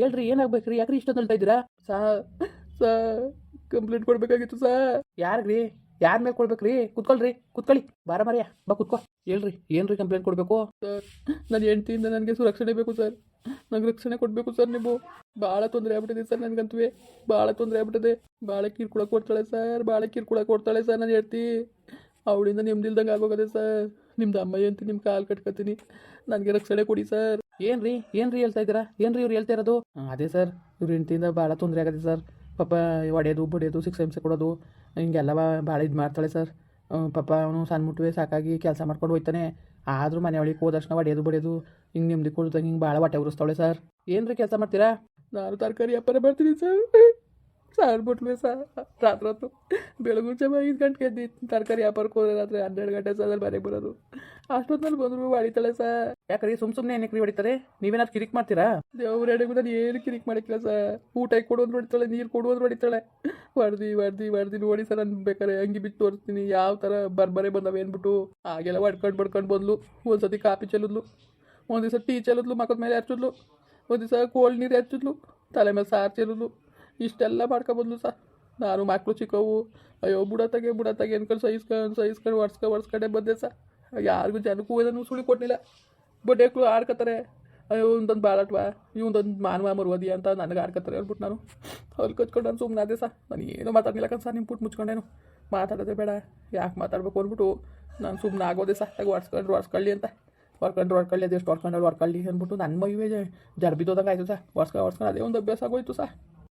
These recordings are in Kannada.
ಹೇಳ್ರಿ, ಏನಾಗ್ಬೇಕ್ರಿ? ಯಾಕ್ರಿ ಇಷ್ಟೊಂದು ಹೇಳ್ತಾ ಇದ್ದೀರಾ? ಸಾ ಸಾ ಕಂಪ್ಲೇಂಟ್ ಕೊಡ್ಬೇಕಾಗಿತ್ತು ಸಾ. ಯಾರ್ಗ್ರಿ? ಯಾರ ಮೇಲೆ ಕೊಡ್ಬೇಕ್ರಿ? ಕುತ್ಕೊಳ್ರಿ, ಕುತ್ಕೊಳ್ಳಿ. ಬಾರ ಮರಿಯ, ಬಾ ಕುತ್ಕೋ. ಹೇಳ್ರಿ, ಏನ್ರಿ ಕಂಪ್ಲೇಂಟ್ ಕೊಡಬೇಕು? ಸರ್ ನನ್ನ ಹೆಂಡತಿಯಿಂದ ನನಗೆ ಸುರಕ್ಷಣೆ ಬೇಕು ಸರ್. ನಂಗೆ ರಕ್ಷಣೆ ಕೊಡಬೇಕು ಸರ್ ನೀವು. ಭಾಳ ತೊಂದರೆ ಆಗ್ಬಿಟ್ಟಿದೆ ಸರ್ ನನಗಂತೂ ಭಾಳ ತೊಂದರೆ ಆಗ್ಬಿಟ್ಟಿದೆ. ಭಾಳ ಕಿರ್ಕುಳ ಕೊಡ್ತಾಳೆ ಸರ್. ಭಾಳ ಕಿರ್ಕುಳ ಕೊಡ್ತಾಳೆ ಸರ್ ನಾನು ಹೇಳ್ತಿ ಅವಳಿಂದ ನಿಮ್ದಿಲ್ದಂಗೆ ಆಗೋಗದೆ ಸರ್. ನಿಮ್ದು ಅಮ್ಮ ಅಂತ ನಿಮ್ಮ ಕಾಲು ಕಟ್ಕೊತೀನಿ ನನಗೆ ರಕ್ಷಣೆ ಕೊಡಿ ಸರ್. ಏನ್ರಿ? ಏನ್ರಿ ಹೇಳ್ತಾ ಇದ್ದೀರಾ? ಏನ್ರಿ ಇವ್ರು ಹೇಳ್ತಾ ಇರೋದು? ಅದೇ ಸರ್. ಇವ್ರ ಹೆಂಡತಿಯಿಂದ ಭಾಳ ತೊಂದರೆ ಆಗತ್ತೆ ಸರ್. ಪಾಪ ಒಡೆಯೋದು, ಬಡಿಯೋದು, ಶಿಕ್ಷೆ ಹಿಂಸೆ ಕೊಡೋದು, ಹಿಂಗೆಲ್ಲ ಭಾಳ ಇದು ಮಾಡ್ತಾಳೆ ಸರ್. ಪಾಪ ಅವನು ಸಣ್ಣ ಮುಟ್ಟುವೆ ಸಾಕಾಗಿ ಕೆಲಸ ಮಾಡ್ಕೊಂಡು ಹೋಯ್ತಾನೆ. ಆದರೂ ಮನೆ ಒಳಗೆ ತಕ್ಷಣ ಹೊಡೆಯೋದು ಬಡಿಯೋದು, ಹಿಂಗೆ ನೆಮ್ಮದಿ ಕೊಡ್ದಂಗೆ ಹಿಂಗೆ ಭಾಳ ಹೊಟ್ಟೆ ಉರಿಸ್ತಾಳೆ ಸರ್. ಏನ್ರಿ ಕೆಲಸ ಮಾಡ್ತೀರಾ? ನಾನು ತರಕಾರಿ ವ್ಯಾಪಾರ ಮಾಡ್ತೀನಿ ಸರ್. ಸಾರ್ ಬಿಟ್ವೆ ಸರ್ ರಾತ್ರಿ ಹೊತ್ತು ಬೆಳಗ್ಗೆ ಜಾವ ಐದು ಗಂಟೆಗೆ ಎದ್ದು ತರಕಾರಿ ವ್ಯಾಪಾರಕ್ಕೆ ಹೋದ್ರೆ ರಾತ್ರಿ ಹನ್ನೆರಡು ಗಂಟೆ ಸರ್ ಮನೆಗೆ ಬರೋದು. ಅಷ್ಟೊತ್ತಿನಲ್ಲಿ ಬಂದ್ರು ಹೊಡಿತಾಳೆ ಸರ್ ಯಾಕಂದ್ರೆ ಸುಮ್ ಸುಮ್ಮನೆ ಏನಕ್ಕೆ ಹೊಡಿತಾರೆ? ನೀವೇನಾದ್ರು ಕಿರಿಕ್ ಮಾಡ್ತೀರಾ? ದೇವ್ರ ಎಡೆಗೂ ನಾನು ಏನು ಕಿರಿಕ್ ಮಾಡಿಕ್ಕಿಲ್ಲ ಸರ್ ಊಟ ಕೊಡೋದು ಹೊಡಿತಾಳೆ ನೀರು ಕೊಡೋದು ಹೊಡಿತಾಳೆ. ಹೊಡ್ದು ಹೊಡ್ದು ಹೊಡ್ದು ನೋಡಿ ಸರ್ ನಾನು ಬೇಕಾರೆ ಅಂಗಿ ಬಿಟ್ಟು ತೋರಿಸ್ತೀನಿ. ಯಾವ ಥರ ಬರ್ಬರೇ ಬಂದವೆ ಅಂದ್ಬಿಟ್ಟು ಹಾಗೆಲ್ಲ ಹೊಡ್ಕೊಂಡು ಬಡ್ಕೊಂಡು ಬಂದ್ಲು. ಒಂದು ಸತಿ ಕಾಪಿ ಚೆಲ್ಲಿದ್ಲು. ಒಂದು ದಿವಸ ಟೀ ಚೆಲ್ಲಿದ್ಲು ಮಕ್ಕದ ಮೇಲೆ ಹಚ್ಚಿದ್ಲು ಒಂದು ದಿವಸ ಕೋಲ್ಡ್ ನೀರು ಹಚ್ಚಿದ್ಲು ತಲೆ ಮೇಲೆ ಸಾರು ಚೆಲ್ಲಿದ್ಲು. ಇಷ್ಟೆಲ್ಲ ಮಾಡ್ಕೊಬಂದ್ಲು ಸರ್ ನಾನು ಮಕ್ಕಳು ಚಿಕ್ಕವು. ಅಯ್ಯೋ ಬುಡತ್ತಾಗೆ ಬುಡತ್ತಾಗೆ ಅನ್ಕೊಂಡು ಸಹಿಸ್ಕೊಂಡು ಸಹಿಸ್ಕೊಂಡು ಒಡ್ಸ್ಕೊ ಒರ್ಸ್ಕೊಂಡೆ ಬಂದೆ ಸರ್ ಯಾರಿಗೂ ಜನಕ್ಕೂ ಏನೂ ಸುಳಿ ಕೊಟ್ಟಿಲ್ಲ. ಬಟ್ ಬಡ್ಡೆಕ್ಳು ಆಡ್ಕೊತಾರೆ ಅಯ್ಯೋ ಒಂದೊಂದು ಬಾಳಟ್ವಾ ಇವಂದೊಂದು ಮಾನವ ಮರುವದಿ ಅಂತ ನನಗೆ ಆಡ್ಕೊತಾರೆ ಹೇಳ್ಬಿಟ್ಟು ನಾನು. ಅಲ್ಲಿ ಕಚ್ಕೊಂಡು ನಾನು ಸುಮ್ಮನೆ ಅದೇ ಸರ್ ನಾನು ಏನೂ ಮಾತಾಡಲಿಲ್ಲ ನಿಮ್ಮ ಪುಟ್ಟು ಮುಚ್ಕೊಂಡೇನು. ಮಾತಾಡೋದೇ ಬೇಡ, ಯಾಕೆ ಮಾತಾಡ್ಬೇಕು ಅಂದ್ಬಿಟ್ಟು ನಾನು ಸುಮ್ಮನೆ ಆಗೋದೆ ಸರ್ ಆಗ ಒಡ್ಸ್ಕೊಂಡ್ರು ಒಡ್ಸ್ಕೊಳ್ಳಿ ಅಂತ. ಹೊರ್ಕೊಂಡ್ರು ಹೊರ್ಕೊಳ್ಳಿ ಅದೆಷ್ಟು ಹೊರ್ಕೊಂಡ್ರು ಹೊರ್ಕೊಳ್ಳಿ ಅಂದ್ಬಿಟ್ಟು ನನ್ನ ಮೈವೇ ಜಡ್ ಬಿದ್ದೋದಂಗೆ ಆಯಿತು ಸರ್ ಒಡ್ಸ್ಕೊಂಡು ಒರ್ಸ್ಕೊಂಡು ಅದೇ ಒಂದು ಅಭ್ಯಾಸ ಆಗೋಯ್ತು ಸರ್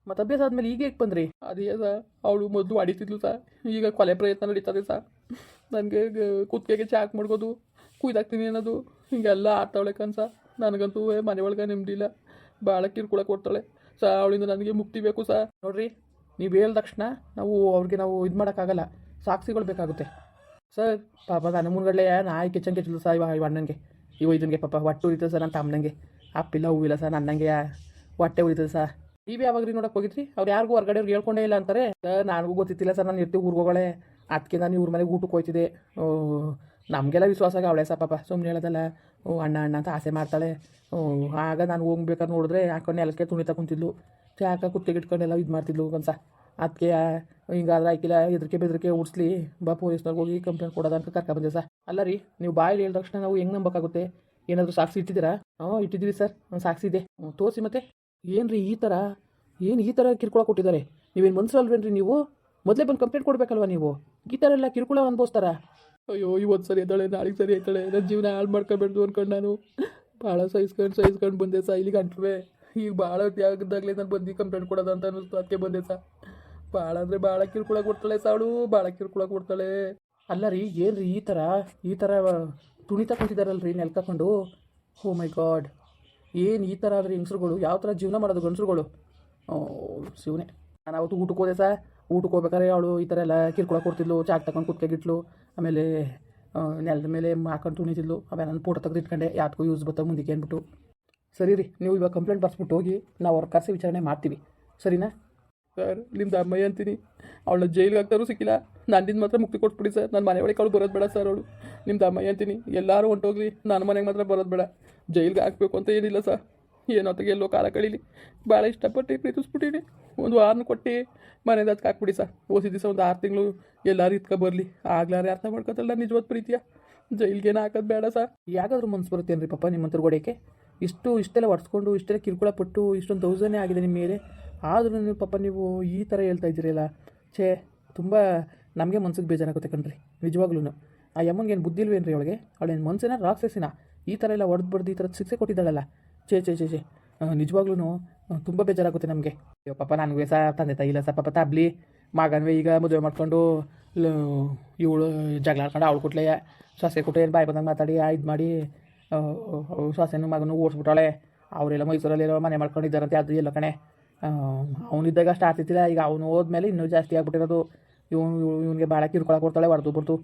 ಮತ್ತು ಅಭ್ಯಾಸ ಆದಮೇಲೆ ಈಗ ಹೇಗೆ ಬಂದ್ರಿ? ಅದೇ ಸಾ ಅವಳು ಮೊದಲು ಹೊಡಿತಿದ್ಲು ಸಾ. ಈಗ ಕೊಲೆ ಪ್ರಯತ್ನ ನಡೀತದೆ ಸಾ. ನನಗೆ ಕುತ್ತಿಗೆಗೆ ಚಾಕ್ ಮಾಡ್ಕೋದು ಕುಯ್ದಾಕ್ತೀನಿ ಅನ್ನೋದು, ಹಿಂಗೆಲ್ಲ ಆಡ್ತಾವಳೆ ಕನ್ಸ ನನಗಂತೂ ಮನೆ ಒಳಗೆ ನೆಮ್ಮದಿಲ್ಲ ಭಾಳ ಕಿರುಕುಳ ಕೊಡ್ತಾಳೆ. ಸ, ಅವಳಿಂದ ನನಗೆ ಮುಕ್ತಿ ಬೇಕು ಸರ್ ನೋಡ್ರಿ, ನೀವು ಹೇಳಿದ ತಕ್ಷಣ ನಾವು ಅವ್ರಿಗೆ ನಾವು ಇದು ಮಾಡೋಕ್ಕಾಗಲ್ಲ. ಸಾಕ್ಷಿಗಳು ಬೇಕಾಗುತ್ತೆ. ಸರ್ ಪಾಪ ನನ್ನ ಮುಂದ್ಗಡೆ ನಾಯಿ ಕಿಚನ್ ಕೆಚ್ಚಲು ಸರ್ ಇವ ಅಣ್ಣನಿಗೆ. ಇವ ಇದನ್ಗೆ ಪಾಪ, ಹೊಟ್ಟೆ ಉರಿತದೆ ಸರ್ ನನ್ನ ತಮ್ಮನಂಗೆ. ಅಪ್ಪಿಲ್ಲ ಹೂವಿಲ್ಲ ಸರ್ ನನ್ನಂಗೆ ಹೊಟ್ಟೆ ಉರಿತದೆ ಸರ್ ಯಾವಾಗ ಯಾವಾಗ್ರಿ ನೋಡಕ್ಕೆ ಹೋಗಿದ್ರಿ? ಅವ್ರು ಯಾರಿಗೂ ಹೊರಗಡೆ ಅವ್ರು ಹೇಳ್ಕೊಂಡೇ ಇಲ್ಲ ಅಂತಾರೆ. ನನಗೂ ಗೊತ್ತಿತ್ತಿಲ್ಲ ಸರ್, ನಾನು ಇರ್ತೀವಿ ಊರ್ಗೋಗಳೆ ಅದಕ್ಕೆ ನಾನು ಇವ್ರ ಮನೆಗೆ ಊಟಕ್ಕೆ ಹೋಯ್ತಿದ್ದೆ. ನಮಗೆಲ್ಲ ವಿಶ್ವಾಸ ಅವಳೆ ಸರ್ ಪಾಪ. ಸುಮ್ಮನೆ ಹೇಳೋದಲ್ಲ, ಓ, ಅಣ್ಣ ಅಣ್ಣ ಅಂತ ಆಸೆ ಮಾಡ್ತಾಳೆ. ಆಗ ನಾನು ಹೋಗ್ಬೇಕಾದ್ರೆ ನೋಡಿದ್ರೆ ಹಾಕೊಂಡು ನೆಲಕ್ಕೆ ತುಣಿತಾ ಕುಂತಿದ್ಲು. ಚಾಕ ಕುತ್ತಿಗೆ ಇಟ್ಕೊಂಡೆಲ್ಲ ಇದು ಮಾಡ್ತಿದ್ಲು ಕನ್ಸ ಅದಕ್ಕೆ ಹಿಂಗಾದ್ರೆ ಆಯ್ಕಿಲ್ಲ ಹೆದರಿಕೆ ಬೆದರಿಕೆ ಉಡ್ಸ್ಲಿ ಬಾ, ಪೊಲೀಸ್ನವ್ರಿಗೆ ಹೋಗಿ ಕಂಪ್ಲೇಂಟ್ ಕೊಡೋದ ಅಂತ ಕರ್ಕೊಂಬಂದೆ ಸರ್. ಅಲ್ಲ ರೀ, ನೀವು ಬಾಯಲ್ಲಿ ಹೇಳಿದ ತಕ್ಷಣ ನಾವು ಹೆಂಗೆ ನಂಬಕ್ಕಾಗುತ್ತೆ? ಏನಾದರೂ ಸಾಕ್ಷಿ ಇಟ್ಟಿದ್ದೀರಾ? ಹ್ಞೂ ಇಟ್ಟಿದ್ದೀವಿ ಸರ್. ಸಾಕ್ಷಿ ಇದೆ. ತೋರಿಸಿ ಮತ್ತೆ. ಏನು ರೀ ಈ ಥರ ಏನು ಈ ಥರ ಕಿರ್ಕೊಳ ಕೊಟ್ಟಿದ್ದಾರೆ? ನೀವೇನು ಮನ್ಸಲ್ವೇನ್ರಿ ನೀವು? ಮೊದಲೇ ಬಂದು ಕಂಪ್ಲೇಂಟ್ ಕೊಡಬೇಕಲ್ವ ನೀವು? ಈ ಥರ ಎಲ್ಲ ಕಿರುಕುಳ ಅನ್ಬೋಸ್ತಾರ ಅಯ್ಯೋ ಇವತ್ತು ಸರಿ ಎದ್ದಾಳೆ ನಾಳೆಗೆ ಸರಿ ಎದ್ದಾಳೆ. ನನ್ನ ಜೀವನ ಹಾಳು ಮಾಡ್ಕೊಬೇಡ್ದು ಅನ್ಕೊಂಡು ನಾನು. ಭಾಳ ಸಹಿಸ್ಕೊಂಡು ಸಹಿಸ್ಕೊಂಡು ಬಂದೆ ಸಾ ಇಲ್ಲಿಗೆ ಅಂಟ್ವೆ ಈಗ ಭಾಳ ತ್ಯಾಗದಾಗ್ಲೇ ನಾನು ಬಂದು ಕಂಪ್ಲೇಂಟ್ ಕೊಡೋದು ಅಂತ ಅನ್ನಿಸ್ತು. ಅದಕ್ಕೆ ಬಂದೆ ಸಾ. ಭಾಳ ಅಂದರೆ ಭಾಳ ಕಿರುಕುಳ ಕೊಡ್ತಾಳೆ ಸಾಳು ಭಾಳ ಕಿರುಕುಳ ಕೊಡ್ತಾಳೆ. ಅಲ್ಲ ರೀ ಏನು ರೀ ಈ ಥರ ಈ ಥರ ತುಣಿತಾ ಕುಂತಿದಾರಲ್ರಿ ನೆಲ್ಕೊಂಡು ಓ ಮೈ ಗಾಡ್ ಏನು ಈ ಥರ ಆದರೆ ಹೆಂಗಸ್ರುಗಳು? ಯಾವ ಥರ ಜೀವನ ಮಾಡೋದು ಗಂಡಸ್ರುಗಳು? ಶಿವನೇ. ನಾನು ಅವತ್ತು ಊಟಕ್ಕೆ ಹೋದೆ ಸರ್. ಊಟಕ್ಕೆ ಹೋಗ್ಬೇಕಾದ್ರೆ ಅವಳು ಈ ಥರ ಎಲ್ಲ ಕಿರ್ಕೊಳ ಕೊಡ್ತಿದ್ಲು ಚಾಕ್ ತಗೊಂಡು ಕುತ್ಕೆಗಿಟ್ಲು, ಆಮೇಲೆ ನೆಲದ ಮೇಲೆ ಹಾಕೊಂಡು ತುಣಿತಿದ್ಲು ಆಮೇಲೆ ನಾನು ಫೋಟೋ ತೆಗೆದು ಇಟ್ಕೊಂಡೆ. ಯಾವ್ದಕ್ಕೂ ಯೂಸ್ ಬರ್ತಾವೆ ಮುಂದಕ್ಕೆ ಅಂದ್ಬಿಟ್ಟು. ಸರಿ ರೀ, ನೀವು ಇವಾಗ ಕಂಪ್ಲೇಂಟ್ ಬರ್ಸ್ಬಿಟ್ಟು ಹೋಗಿ, ನಾವು ಅವ್ರ ಕರೆಸಿ ವಿಚಾರಣೆ ಮಾಡ್ತೀವಿ. ಸರಿನಾ? ಸರ್, ನಿಮ್ದು ಅಮ್ಮಯ್ಯ ಅಂತೀನಿ. ಅವಳನ್ನ ಜೈಲಿಗೆ ಹಾಕ್ತಾರೂ ಸಿಕ್ಕಿಲ್ಲ. ನನ್ನಿಂದ ಮಾತ್ರ ಮುಕ್ತಿ ಕೊಟ್ಬಿಡಿ ಸರ್. ನನ್ನ ಮನೆ ಒಳಗೆ ಅವಳು ಬರೋದು ಬೇಡ ಸರ್ ಅವಳು. ನಿಮ್ದು ಅಮ್ಮಯ್ಯ ಅಂತೀನಿ. ಎಲ್ಲರೂ ಹೊಂಟೋಗ್ಲಿ. ನನ್ನ ಮನೆಗೆ ಮಾತ್ರ ಬರೋದು ಬೇಡ. ಜೈಲಿಗೆ ಹಾಕಬೇಕು ಅಂತ ಏನಿಲ್ಲ ಸರ್. ಏನೋ ತೆಗೆ ಎಲ್ಲೋ ಕಾಲ ಕಳೀಲಿ ಭಾಳ ಇಷ್ಟಪಟ್ಟು ಪ್ರೀತಿಸ್ಬಿಟ್ಟಿನಿ. ಒಂದು ವಾರನ ಕೊಟ್ಟು ಮನೆಯಿಂದ ಅದಕ್ಕೆ ಹಾಕ್ಬಿಡಿ ಸರ್. ಓಸಿ ದಿವಸ ಒಂದು ಆರು ತಿಂಗಳು ಎಲ್ಲರೂ ಇತ್ಕೊ ಬರಲಿ. ಆಗ್ಲಾರೆ ಅರ್ಥ ಮಾಡ್ಕೊತಲ್ಲ ನಿಜವಾದ ಪ್ರೀತಿಯ. ಜೈಲ್ಗೇನು ಹಾಕೋದು ಬೇಡ ಸರ್. ಯಾಕಾದ್ರೂ ಮನ್ಸು ಬರುತ್ತೇನ್ರಿ ಪಪ್ಪ ನಿಮ್ಮ ಹತ್ರ ಹೊಡೆಯೋಕ್ಕೆ ಇಷ್ಟು ಇಷ್ಟೆಲ್ಲ ಒಡ್ಸ್ಕೊಂಡು, ಇಷ್ಟೆಲ್ಲ ಕಿರುಕುಳ ಪಟ್ಟು, ಇಷ್ಟೊಂದು ದೌರ್ಜನ್ಯ ಆಗಿದೆ ನಿಮ್ಮ ಮೇಲೆ. ಆದರೂ ನೀವು ಪಪ್ಪ ನೀವು ಈ ಥರ ಹೇಳ್ತಾ ಇದ್ದೀರಲ್ಲ. ಛೇ, ತುಂಬ ನಮಗೆ ಮನ್ಸಿಗೆ ಬೇಜಾರಾಗುತ್ತೆ ಕಣ್ರಿ. ನಿಜವಾಗ್ಲೂ ಆ ಯಮ್ಮನಿಗೆ ಏನು ಬುದ್ಧಿ ಇಲ್ವೇನ್ರಿ ಅವಳಿಗೆ? ಅವಳೇನು ಮನ್ಸಿನ ರಾಕ್ಷಸಿನ. ಈ ಥರ ಎಲ್ಲ ಹೊಡೆದು ಬಡ್ದು ಈ ಥರ ಶಿಕ್ಷೆ ಕೊಟ್ಟಿದ್ದಾಳಲ್ಲ. ಛೇ ಛೇ ಛೇ ಛೇ. ನಿಜವಾಗ್ಲೂ ತುಂಬ ಬೇಜಾರಾಗುತ್ತೆ ನಮಗೆ. ಅಯ್ಯೋ, ಪಾಪ ನನಗೆ ಸಹ ತಂದೆ ತಾಯಿ ಇಲ್ಲ ಸಹ, ಪಾಪ ತಾಬ್ಲಿ. ಮಗನ್ವೇ ಈಗ ಮದುವೆ ಮಾಡ್ಕೊಂಡು ಇವಳು ಜಗಳ ಆಡ್ಕೊಂಡು ಅವಳು ಕೊಟ್ಲೆ ಸೊಸೆ ಕೊಟ್ಟು ಏನು ಬಾಯ್ ಬಂದಂಗೆ ಮಾತಾಡಿ ಇದು ಮಾಡಿ ಸೊಸೆನೂ ಮಗನು ಓಡಿಸ್ಬಿಟ್ಟಾಳೆ. ಅವರೆಲ್ಲ ಮೈಸೂರಲ್ಲಿರೋ ಮನೆ ಮಾಡ್ಕೊಂಡಿದ್ದಾರಂತೆ, ಅದು ಎಲ್ಲ ಕಣೆ. ಅವನಿದ್ದಾಗ ಅಷ್ಟು ಆಗ್ತಿದ್ದಿಲ್ಲ ಈಗ ಅವನು ಹೋದ್ಮೇಲೆ ಇನ್ನೂ ಜಾಸ್ತಿ ಆಗ್ಬಿಟ್ಟಿರೋದು. ಇವನು ಇವನಿಗೆ ಭಾಳ ಕಿರ್ಕೊಳ ಕೊಡ್ತಾಳೆ, ಹೊಡೆದು ಬಿಡ್ತು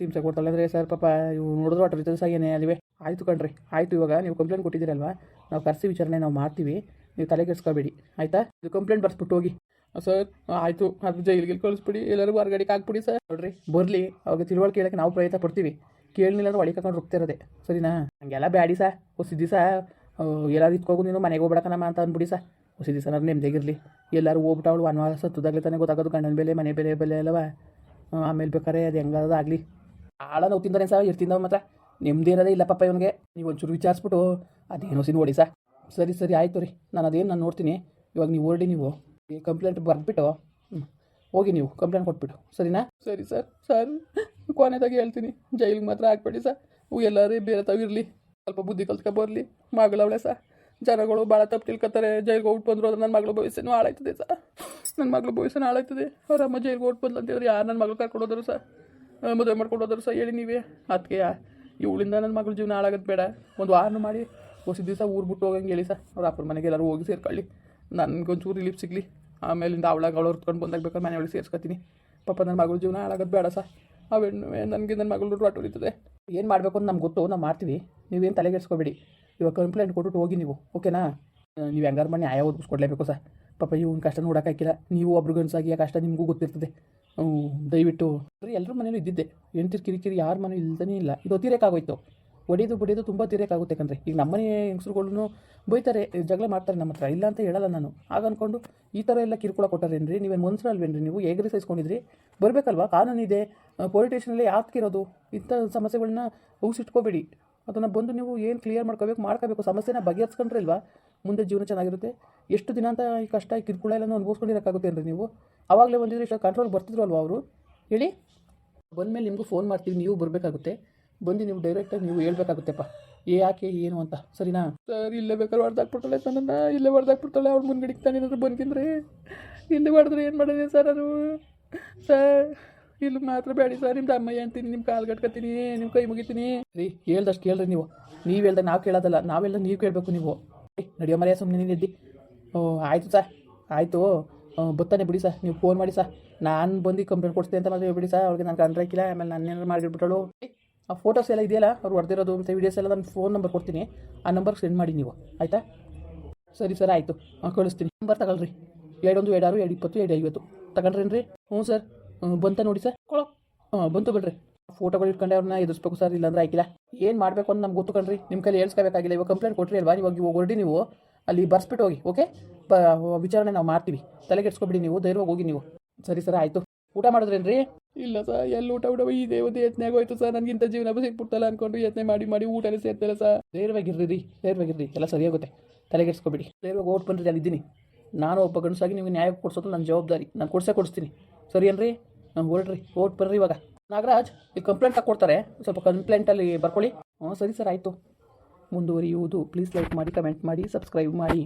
ಹಿಂಸೆ ಕೊಡ್ತಾಳೆ ಅಂದರೆ ಸರ್ ಪಾಪ, ಇವ್ನು ನೋಡಿದ್ರೆ ಹೊಟ್ಟೆ ಸಹ ಏನೇ ಅಲ್ಲಿವೆ ಆಯಿತು ಕಣ್ರಿ, ಆಯಿತು ಇವಾಗ ನೀವು ಕಂಪ್ಲೇಂಟ್ ಕೊಟ್ಟಿದ್ದೀರಲ್ವಾ ನಾವು ಕರೆಸಿ ವಿಚಾರಣೆ ನಾವು ಮಾಡ್ತೀವಿ, ನೀವು ತಲೆ ಕೆಡಿಸ್ಕೋಬೇಡಿ, ಆಯಿತಾ? ಇದು ಕಂಪ್ಲೇಂಟ್ ಬರ್ಸ್ಬಿಟ್ಟು ಹೋಗಿ. ಸರ್ ಆಯಿತು ಅದು ಜೈಲಿಗೆ ಕಳಿಸ್ಬಿಡಿ, ಎಲ್ಲರೂ ಹೊರಗಡೆಗೆ ಹಾಕ್ಬಿಡಿ ಸರ್ ನೋಡ್ರಿ, ಬರಲಿ ಅವಾಗ ತಿಳುವಳಿಕೆ ಹೇಳೋಕ್ಕೆ ನಾವು ಪ್ರಯತ್ನ ಪಡ್ತೀವಿ. ಕೇಳಲಿಲ್ಲ ಅಂದ್ರೆ ಒಳಗೆ ಹಾಕೊಂಡು ಹೋಗ್ತಿರೋದೆ ಸರಿನಾ? ಹಂಗೆಲ್ಲ ಬ್ಯಾಡಿ ಸಾ ಹೊಸ ದಿವಸ ಎಲ್ಲಾರು ಇತ್ಕೋಗು ನೀನು ಮನೆಗೆ ಹೋಗ್ಬೇಡಕನಮ್ಮ ಅಂತ ಅಂದ್ಬಿಡಿ ಸರ್ ಹೊಸ ದಿವಸ ನಾನು ನೆಮ್ಮದಿಗಿರಲಿ ಎಲ್ಲರೂ ಹೋಗ್ಬಿಟ್ಟು ಅವಳು ವಾರ ಸತ್ತದಾಗಲಿ ತಾನೇ ಗೊತ್ತಾಗೋದು, ಗಂಡನ ಬೆಲೆ, ಮನೆ ಬೆಲೆ ಬೆಲೆ ಅಲ್ವಾ ಆಮೇಲೆ ಬೇಕಾರೆ ಅದು ಹೆಂಗಾದ ಆಗಲಿ. ಆಳ ನಾವು ತಿಂದಾನೆ ಸರ್ ಇರ್ತಿಂದವ ಮಾತ್ರ. ನೆಮ್ಮದಿ ಇರೋದೇ ಇಲ್ಲ ಪಾಪ ಇವನಿಗೆ. ನೀವು ಒಂಚೂರು ವಿಚಾರಿಸ್ಬಿಟ್ಟು ಅದೇನೋ ಸಿನ್ ಓಡಿ ಸರ್ ಸರಿ ಸರಿ, ಆಯಿತು ರೀ. ನಾನು ಅದೇನು ನಾನು ನೋಡ್ತೀನಿ. ಇವಾಗ ನೀವು ಹೊರಡಿ ನೀವು. ಈ ಕಂಪ್ಲೇಂಟ್ ಬರೆದ್ಬಿಟ್ಟು ಹೋಗಿ ನೀವು. ಕಂಪ್ಲೇಂಟ್ ಕೊಟ್ಬಿಟ್ಟು. ಸರಿನಾ? ಸರಿ ಸರ್ ಸರ್. ಕೊನೆದಾಗಿ ಹೇಳ್ತೀನಿ. ಜೈಲಿಗೆ ಮಾತ್ರ ಹಾಕ್ಬೇಡಿ ಸರ್. ಅವು ಎಲ್ಲರೂ ಬೇರೆ ತಾವಿರಲಿ ಸ್ವಲ್ಪ ಬುದ್ಧಿ ಕಲ್ತ್ಕೊ ಬರಲಿ. ಮಗಳವಳೆ ಸರ್ ಜನಗಳು ಭಾಳ ತಪ್ಪು ತಿಳ್ಕೊತಾರೆ. ಜೈಲಿಗೆ ಹೋಗಿ ಬಂದರು ಅಂದ್ರೆ ನನ್ನ ಮಗಳ ಭವಿಷ್ಯನೂ ಹಾಳಾಯ್ತದೆ ಸರ್ ನನ್ನ ಮಗಳು ಭವಿಷ್ಯನೂ ಹಾಳಾಯ್ತದೆ. ಅವ್ರ ಅಮ್ಮ ಜೈಲಿಗೆ ಹೋಗ್ಬಿಟ್ಟು ಬಂದ್ಲು ಯಾರು ನನ್ನ ಮಗಳು ಕರ್ಕೊಂಡು ಹೋದ್ರು ಸರ್ ಮದುವೆ ಮಾಡ್ಕೊಂಡು ಹೋದ್ರು ಸರ್ ಹೇಳಿ ನೀವೇ. ಅದಕ್ಕೆ ಇವಳಿಂದ ನನ್ನ ಮಗಳ ಜೀವನ ಹಾಳಾಗೋದು ಬೇಡ. ಒಂದು ವಾರನೂ ಮಾಡಿ ಹೊಸ ದಿವಸ ಊರು ಬಿಟ್ಟು ಹೋಗಂಗೆ ಹೇಳಿ ಸರ್. ಅವ್ರ ಅಪ್ಪನ ಮನೆಗೆ ಎಲ್ಲರೂ ಹೋಗಿ ಸೇರ್ಕೊಳ್ಳಿ. ನನಗೊಂಚೂರು ರಿಲೀಫ್ ಸಿಗಲಿ. ಆಮೇಲಿಂದ ಅವಳಾಗ ಅವಳು ಹೊರ್ತ್ಕೊಂಡು ಬಂದಾಗ ಬೇಕಾದ್ರೆ ಮನೆಯೊಳಗೆ ಸೇರ್ಸ್ಕೊತೀನಿ. ಪಾಪ ನನ್ನ ಮಗಳ ಜೀವನ ಹಾಳಾಗೋದು ಬೇಡ ಸರ್. ಆ ಹೆಣ್ಣು, ನನಗೆ ನನ್ನ ಮಗಳು ರೊಟ್ಟು ಹೊಡಿತದೆ ಏನು ಮಾಡಬೇಕು ಅಂತ ನಮ್ಗೆ ಗೊತ್ತು, ನಾವು ಮಾಡ್ತೀವಿ. ನೀವೇನು ತಲೆಗೆಡ್ಸ್ಕೊಬೇಡಿ ಇವಾಗ ಕಂಪ್ಲೇಂಟ್ ಕೊಟ್ಬಿಟ್ಟು ಹೋಗಿ ನೀವು, ಓಕೆನಾ? ನೀವು ಹೆಂಗಾರು ಮನೆ ಆಯಾ ಒದಗಿಸ್ಕೊಡ್ಲೇಬೇಕು ಸರ್. ಪಾಪ ಇವ್ನ ಕಷ್ಟ ನೋಡೋಕ್ಕಾಗಿಲ್ಲ ನೀವು ಒಬ್ರು ಗನ್ಸಾಗಿ ಆ ಕಷ್ಟ ನಿಮಗೂ ಗೊತ್ತಿರ್ತದೆ. ದಯವಿಟ್ಟು. ಎಲ್ಲರ ಮನೇಲೂ ಇದ್ದಿದ್ದೆ. ಎಂತಿರು ಕಿರಿಕಿರಿ ಯಾರ ಮನೆ ಇಲ್ದೇ ಇಲ್ಲ. ಇದು ಅತಿರೇಕಾಗೋಯ್ತು ಒಡೆಯೋದು ಬಡಿಯೋದು ತುಂಬ ಅತಿರೇಕಾಗುತ್ತೆ ಯಾಕಂದರೆ ಈಗ ನಮ್ಮನೆ ಹೆಂಗಸ್ರುಗಳನ್ನು ಬೈತಾರೆ, ಜಗಳ ಮಾಡ್ತಾರೆ ನಮ್ಮ ಹತ್ರ. ಇಲ್ಲ ಅಂತ ಹೇಳಲ್ಲ ನಾನು. ಆಗ ಅಂದ್ಕೊಂಡು ಈ ಥರ ಎಲ್ಲ ಕಿರುಕುಳ ಕೊಟ್ಟಾರೇನ್ರಿ? ನೀವೇನು ಮನ್ಸರಲ್ವೇನ್ರಿ? ನೀವು ಹೇಗೆ ಸಹಿಸ್ಕೊಂಡಿದ್ರಿ? ಬರಬೇಕಲ್ವಾ? ಕಾನೂನಿದೆ. ಪೊಲೀಸ್ ಯಾಕಿರೋದು ಇಂಥ ಸಮಸ್ಯೆಗಳನ್ನ ಉಗಿಸಿಟ್ಕೋಬೇಡಿ ಅದನ್ನು ಬಂದು ನೀವು ಏನು ಕ್ಲಿಯರ್ ಮಾಡ್ಕೋಬೇಕು ಮಾಡ್ಕೋಬೇಕು, ಸಮಸ್ಯೆನ ಬಗೆಹರಿಸ್ಕೊಂಡ್ರೆ ಇಲ್ವಾ ಮುಂದೆ ಜೀವನ ಚೆನ್ನಾಗಿರುತ್ತೆ. ಎಷ್ಟು ದಿನ ಅಂತ ಈ ಕಷ್ಟ, ಈ ಕಿರುಕುಳ ಎಲ್ಲ ಅನುಭವಿಸ್ಕೊಂಡಿರೋಕ್ಕಾಗುತ್ತೆ ಅಂದರೆ ನೀವು? ಆವಾಗಲೇ ಬಂದಿದ್ರೆ ಇಷ್ಟು ಕಂಟ್ರೋಲ್ ಬರ್ತಿದ್ರು ಅಲ್ವಾ ಅವರು? ಹೇಳಿ. ಬಂದಮೇಲೆ ನಿಮಗೂ ಫೋನ್ ಮಾಡ್ತೀವಿ, ನೀವು ಬರಬೇಕಾಗುತ್ತೆ. ಬಂದು ನೀವು ಡೈರೆಕ್ಟಾಗಿ ನೀವು ಹೇಳ್ಬೇಕಾಗುತ್ತೆಪ್ಪ. ಏ, ಯಾಕೆ, ಏನು ಅಂತ, ಸರಿನಾ? ಸರ್, ಇಲ್ಲೇ ಬೇಕಾದ್ರೆ ಹೊಡೆದಾಕ್ಬಿಡ್ತಾಳೆ ನನ್ನನ್ನು ಇಲ್ಲೇ ಹೊಡೆದಾಕ್ಬಿಡ್ತಾಳೆ ಅವ್ಳು ಮುಂದೆ ತಾನೇ ಏನಾದ್ರು ಬಂದ್ಕಿಂದ್ರೆ. ಇಲ್ಲೇ ಹೊಡೆದ್ರೆ ಏನು ಮಾಡಿದೆ ಸರ್ ಅದು? ಸರ್ ಇಲ್ಲಿ ಮಾತ್ರ ಬೇಡಿ ಸರ್. ನಿಮ್ದು ಅಮ್ಮ ಅಂತೀನಿ ನಿಮ್ಮ ಕಾಲು ಕಟ್ಕೊತೀನಿ ನಿಮ್ಮ ಕೈ ಮುಗಿತೀನಿ. ರೀ, ಹೇಳ್ದಷ್ಟು ಕೇಳ್ರಿ ನೀವು. ನೀವು ಹೇಳ್ದೆ ನಾವು ಕೇಳೋದಲ್ಲ ನಾವೆಲ್ಲ ನೀವು ಕೇಳಬೇಕು ನೀವು. ನಡೆಯೋ ಮರ್ಯ ಸುಮ್ಮನೆ ನೀನು ಎದ್ದಿ ಓ, ಆಯಿತು ಸರ್, ಆಯಿತು. ಬತ್ತಾನೆ ಬಿಡಿ ಸರ್, ನೀವು ಫೋನ್ ಮಾಡಿ ಸರ್. ನಾನು ಬಂದು ಕಂಪ್ಲೇಂಟ್ ಕೊಡ್ತೀನಿ ಅಂತ ಮತ್ತೆ ಬಿಡಿ ಸರ್. ಅವ್ರಿಗೆ ನಾನು ಹಾಕಿಲ್ಲ, ಆಮೇಲೆ ನಾನು ಏನಾರು ಮಾಡಿಬಿಟ್ಟಳು ಆ ಫೋಟೋಸ್ ಎಲ್ಲ ಇದೆಯಲ್ಲ, ಅವ್ರು ಹೊಡೆದಿರೋದು ಮತ್ತು ವೀಡಿಯೋಸ್ ಎಲ್ಲ ನಾನು ಫೋನ್ ನಂಬರ್ ಕೊಡ್ತೀನಿ. ಆ ನಂಬರ್ಗೆ ಸೆಂಡ್ ಮಾಡಿ ನೀವು. ಆಯಿತಾ? ಸರಿ ಸರ್, ಆಯಿತು. ಕಳಿಸ್ತೀನಿ. ನಂಬರ್ ತಗೊಳ್ರಿ. ಎರಡೊಂದು ಎರಡು ಆರು ಎರಡು ಇಪ್ಪತ್ತು, ಎರಡು ಐವತ್ತು. ತಗೊಂಡ್ರೇನ್ರಿ? ಹ್ಞೂ ಸರ್. ಬಂತ ನೋಡಿ ಸರ್. ಕೊಳೋ. ಹಾಂ ಬಂತು ಬಿಡ್ರಿ. ಫೋಟೋಗಳು ಇಟ್ಕೊಂಡೆ ಅವ್ರನ್ನ ಎದುರಿಸ್ಬೇಕು ಸರ್ ಇಲ್ಲಾಂದ್ರೆ ಆಯ್ಕಿಲ್ಲ. ಏನು ಮಾಡಬೇಕು ಅಂತ ನಮ್ಗೆ ಗೊತ್ತು ಕಣ್ರಿ. ನಿಮ್ಮ ಕೈಲಿ ಹೇಳ್ಸ್ಕೋಬೇಕಾಗಿಲ್ಲ ಇವಾಗ ಕಂಪ್ಲೇಂಟ್ ಕೊಟ್ರಿ ಅಲ್ವಾ? ಇವಾಗ ಇವಾಗ ಹೊರಡಿ ನೀವು ಅಲ್ಲಿ ಬರ್ಸ್ಬಿಟ್ಟು ಹೋಗಿ ಓಕೆ ಬ ವಿಚಾರಣೆ ನಾವು ಮಾಡ್ತೀವಿ. ತಲೆಗೆಡ್ಸ್ಕೊಬಿಡಿ ನೀವು ಧೈರ್ಯವಾಗಿ ಹೋಗಿ ನೀವು. ಸರಿ ಸರ್ ಆಯಿತು. ಊಟ ಮಾಡಿದ್ರೇನ್ರಿ? ಇಲ್ಲ ಸರ್ ಎಲ್ಲಿ ಊಟ ಊಟ ಈ ದೇವದ ಯತ್ನೆಗೆ ಹೋಯ್ತು ಸರ್. ನನಗಿಂತ ಜೀವನ ಸಿಕ್ಬಿಡ್ತಲ್ಲ ಅನ್ಕೊಂಡು ಯತ್ನೆ ಮಾಡಿ ಮಾಡಿ ಊಟನೇ ಸೇರ್ತಲ್ಲ ಸರ್. ಧೈರ್ಯವಾಗಿರ್ರಿ ಧೈರ್ಯವಾಗಿರ್ರಿ. ಎಲ್ಲ ಸರಿಯಾಗುತ್ತೆ ತಲೆಗೆಡ್ಸ್ಕೊಬಿಡಿ ಧೈರ್ಯವಾಗಿ ಓಟ್ ಬಂದ್ರಿ ಅಲ್ಲಿದ್ದೀನಿ ನಾನು ಒಬ್ಬ ಗಂಡಸಾಗಿ ನಿಮಗೆ ನ್ಯಾಯ ಕೊಡ್ಸೋದು ನನ್ನ ಜವಾಬ್ದಾರಿ. ನಾನು ಕೊಡ್ಸೇ ಕೊಡಿಸ್ತೀನಿ. ಸರಿ ಏನ್ರಿ? ನಾನು ಹೊರಡ್ರಿ ಓಟ್ ಬರ್ರಿ ಇವಾಗ. ನಾಗರಾಜ್, ಈ ಕಂಪ್ಲೇಂಟ್ ಹಾಕ್ಕೊಡ್ತಾರೆ ಸ್ವಲ್ಪ ಕಂಪ್ಲೇಂಟಲ್ಲಿ ಬರ್ಕೊಳ್ಳಿ. ಹ್ಞೂ ಸರಿ ಸರ್, ಆಯಿತು. ಮುಂದುವರಿಯುವುದು. ಪ್ಲೀಸ್ ಲೈಕ್ ಮಾಡಿ ಕಮೆಂಟ್ ಮಾಡಿ ಸಬ್ಸ್ಕ್ರೈಬ್ ಮಾಡಿ.